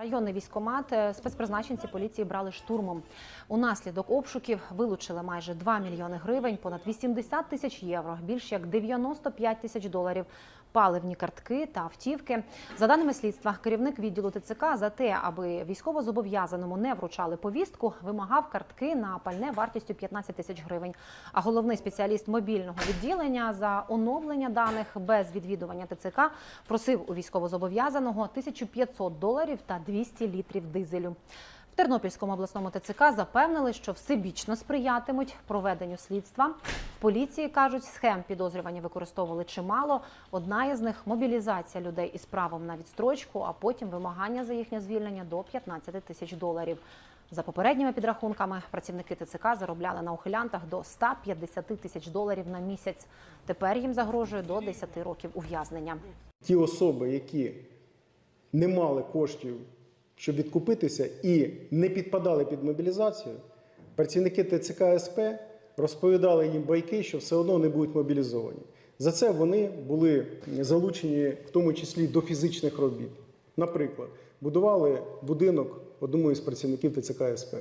Районний військомат е, спецпризначенці поліції брали штурмом. Унаслідок обшуків вилучили майже 2 мільйони гривень, понад 80 тисяч євро, більш як 95 тисяч доларів, паливні картки та автівки. За даними слідства, керівник відділу ТЦК за те, аби військовозобов'язаному не вручали повістку, вимагав картки на пальне вартістю 15 тисяч гривень. А головний спеціаліст мобільного відділення за оновлення даних без відвідування ТЦК просив у військовозобов'язаного 1500 доларів та 200 літрів дизелю. В Тернопільському обласному ТЦК запевнили, що всебічно сприятимуть проведенню слідства. В поліції кажуть, схем підозрювані використовували чимало. Одна із них мобілізація людей із правом на відстрочку, а потім вимагання за їхнє звільнення до 15 тисяч доларів. За попередніми підрахунками, працівники ТЦК заробляли на ухилянтах до 150 тисяч доларів на місяць. Тепер їм загрожує до 10 років ув'язнення. ті особи, які не мали коштів, щоб відкупитися і не підпадали під мобілізацію, працівники ТЦК СП розповідали їм байки, що все одно не будуть мобілізовані. За це вони були залучені в тому числі до фізичних робіт. Наприклад, будували будинок одному із працівників ТЦК СП.